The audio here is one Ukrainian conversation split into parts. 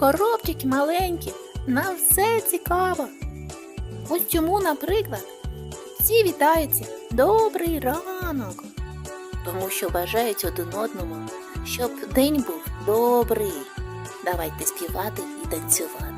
горобчики маленькі, нам все цікаво. Ось чому, наприклад, всі вітаються добрий ранок, тому що бажають один одному, щоб день був добрий. Давайте співати і танцювати.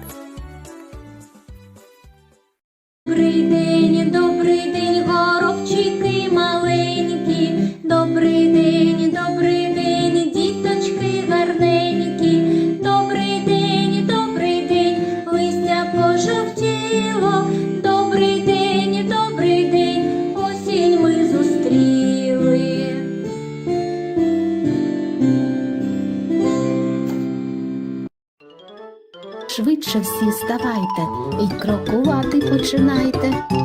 Починайте.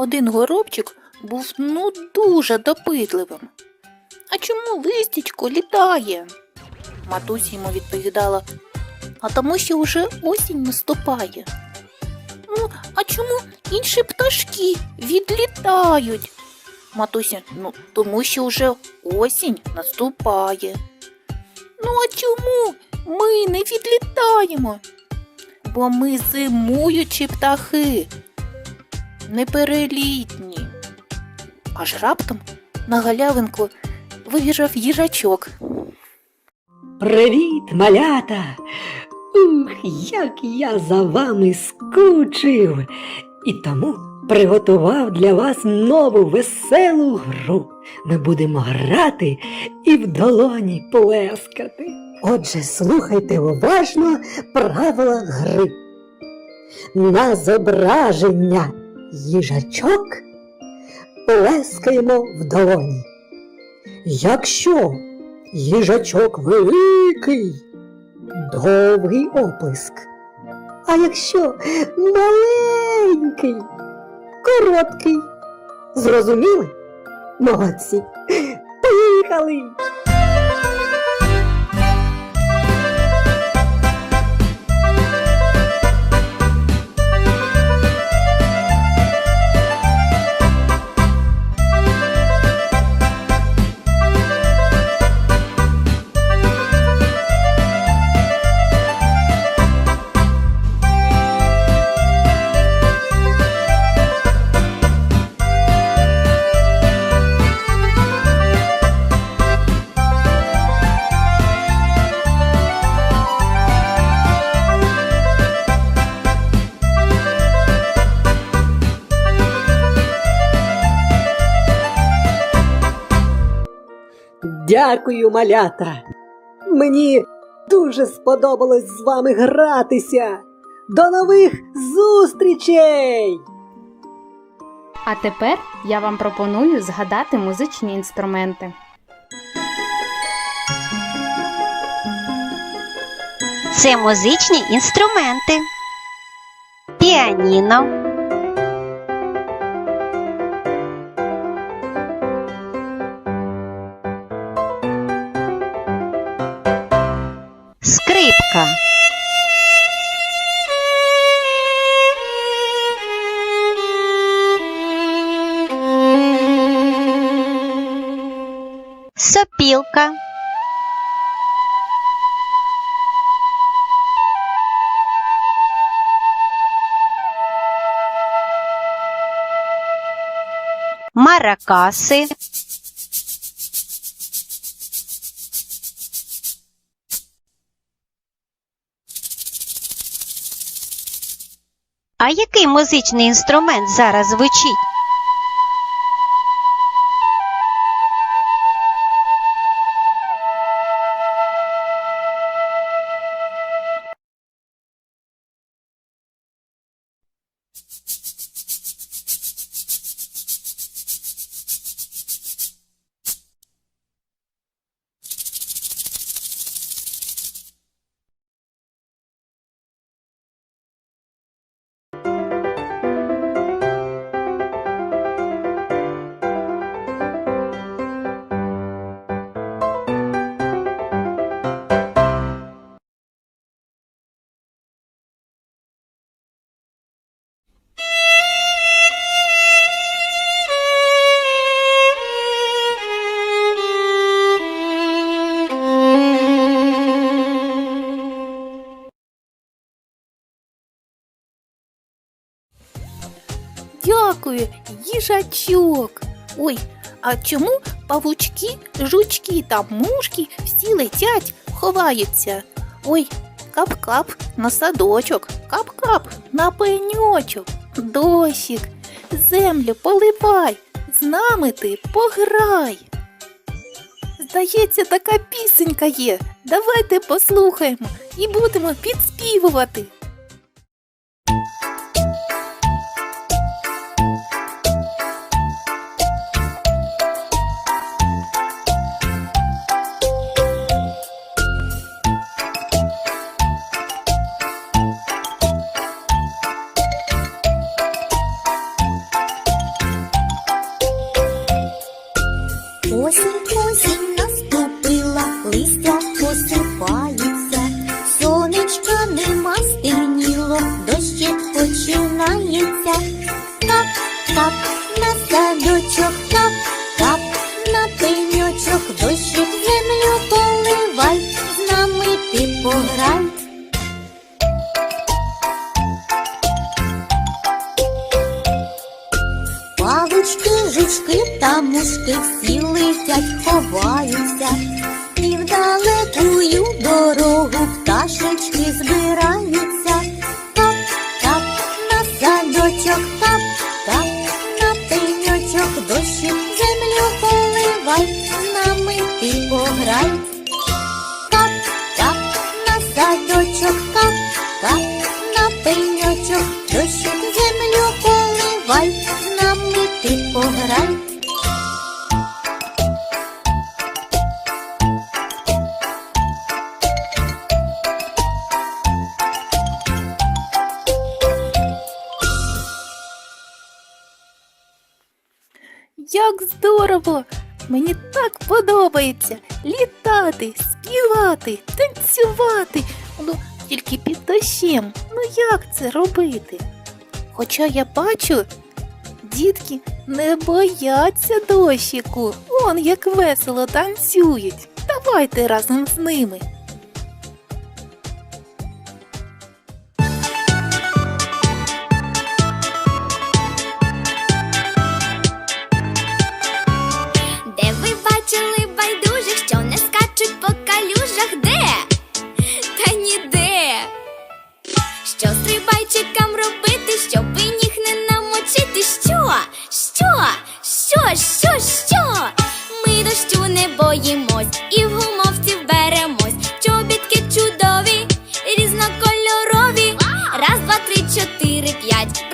Один горобчик був ну дуже допитливим. А чому листячко літає? Матуся йому відповідала, а тому що вже осінь наступає. Ну, а чому інші пташки відлітають? Матуся, ну тому що вже осінь наступає. Ну, а чому ми не відлітаємо? Бо ми зимуючі птахи неперелітні. Аж раптом на галявинку вибіжав їжачок. Привіт, малята! Ух, як я за вами скучив! І тому приготував для вас нову веселу гру. Ми будемо грати і в долоні плескати. Отже, слухайте уважно правила гри. На зображення їжачок плескаємо в долоні. Якщо їжачок великий, довгий оплеск. А якщо маленький, короткий. Зрозуміли? Молодці. Поїхали! Дякую, малята. Мені дуже сподобалось з вами гратися. До нових зустрічей! А тепер я вам пропоную згадати музичні інструменти. Це музичні інструменти. Піаніно, Музика Сопілка. Маракаси. А який музичний інструмент зараз звучить? Дякую, їжачок. Ой, а чому павучки, жучки та мушки всі летять, ховаються? Ой, кап-кап на садочок, кап-кап на пеньочок, дощик, землю поливай, з нами ти пограй. Здається, така пісенька є. Давайте послухаємо і будемо підспівувати. Листя посипається, сонечка нема стемніло, дощик починається. Кап, кап, на садочок, кап, кап, на пеньочок, дощик землю поливай, з нами ти пограй. Павучки, жучки та мушки всі летять, ховаються, далекую дорогу пташечки збираються. тап, тап, на садочок, тап, тап, на пеньочок, дощик землю поливай, нами ти пограй. Як здорово! Мені так подобається літати, співати, танцювати. Ну, тільки під дощем. Ну як це робити? Хоча я бачу, дітки не бояться дощику. Он як весело танцюють. Давайте разом з ними. Раз, два, три, чотири, п'ять.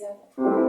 Sebastian.